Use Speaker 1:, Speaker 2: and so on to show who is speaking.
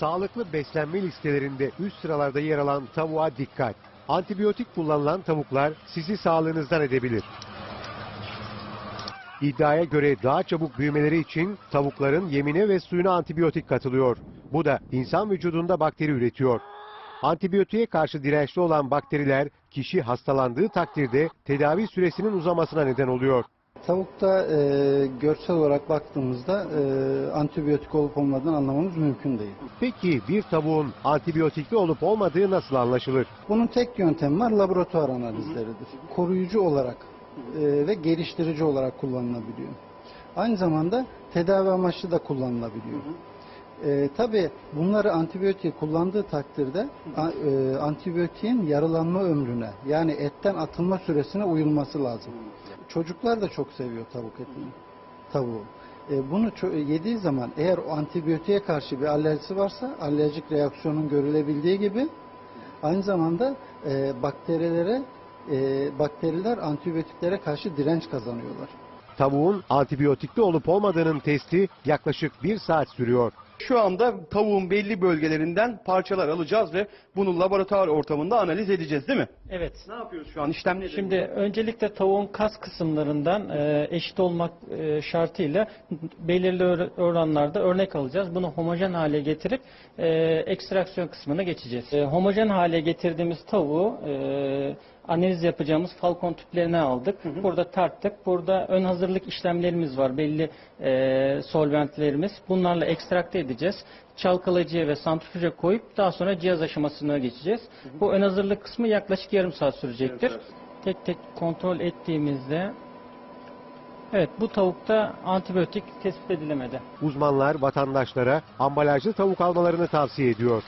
Speaker 1: Sağlıklı beslenme listelerinde üst sıralarda yer alan tavuğa dikkat. Antibiyotik kullanılan tavuklar sizi sağlığınızdan edebilir. İddiaya göre daha çabuk büyümeleri için tavukların yemine ve suyuna antibiyotik katılıyor. Bu da insan vücudunda bakteri üretiyor. Antibiyotiğe karşı dirençli olan bakteriler kişi hastalandığı takdirde tedavi süresinin uzamasına neden oluyor.
Speaker 2: Tavukta e, görsel olarak baktığımızda e, antibiyotik olup olmadığını anlamamız mümkün değil.
Speaker 1: Peki bir tavuğun antibiyotikli olup olmadığı nasıl anlaşılır?
Speaker 2: Bunun tek yöntemi var laboratuvar analizleridir. Koruyucu olarak e, ve geliştirici olarak kullanılabiliyor. Aynı zamanda tedavi amaçlı da kullanılabiliyor. E, Tabi bunları antibiyotiği kullandığı takdirde a- e, antibiyotiğin yarılanma ömrüne yani etten atılma süresine uyulması lazım. Çocuklar da çok seviyor tavuk etini, tavuğu. E, bunu ço- yediği zaman eğer o antibiyotiğe karşı bir alerjisi varsa alerjik reaksiyonun görülebildiği gibi aynı zamanda e, bakterilere e, bakteriler antibiyotiklere karşı direnç kazanıyorlar.
Speaker 1: Tavuğun antibiyotikli olup olmadığının testi yaklaşık bir saat sürüyor.
Speaker 3: Şu anda tavuğun belli bölgelerinden parçalar alacağız ve bunu laboratuvar ortamında analiz edeceğiz değil mi?
Speaker 4: Evet.
Speaker 3: Ne yapıyoruz şu an? İşlem nedir?
Speaker 4: Şimdi öncelikle tavuğun kas kısımlarından e, eşit olmak e, şartıyla belirli or- oranlarda örnek alacağız. Bunu homojen hale getirip e, ekstraksiyon kısmına geçeceğiz. E, homojen hale getirdiğimiz tavuğu e, analiz yapacağımız falcon tüplerine aldık. Burada tarttık. Burada ön hazırlık işlemlerimiz var. Belli e, solventlerimiz. Bunlarla ekstrakte edeceğiz. Çalkalayıcıya ve santrifüje koyup daha sonra cihaz aşamasına geçeceğiz. Bu ön hazırlık kısmı yaklaşık yarım saat sürecektir. Tek tek kontrol ettiğimizde Evet bu tavukta antibiyotik tespit edilemedi.
Speaker 1: Uzmanlar vatandaşlara ambalajlı tavuk almalarını tavsiye ediyor.